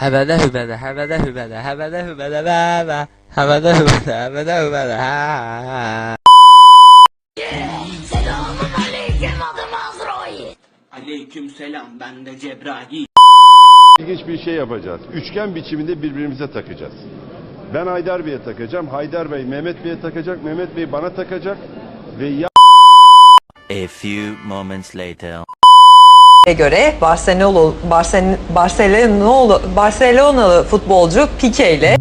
Hebede hübede, hebede hübede, hebede hübede be be. Hebede hübede, hebede hübede ha ha. Aleyküm selam ben de Cebrail. İlginç bir şey yapacağız. Üçgen biçiminde birbirimize takacağız. Ben Haydar Bey'e takacağım. Haydar Bey Mehmet Bey'e takacak. Mehmet Bey bana takacak. Ve ya A few moments later. Göre Barcelona Barcelona Barcelonalı futbolcu Pique ile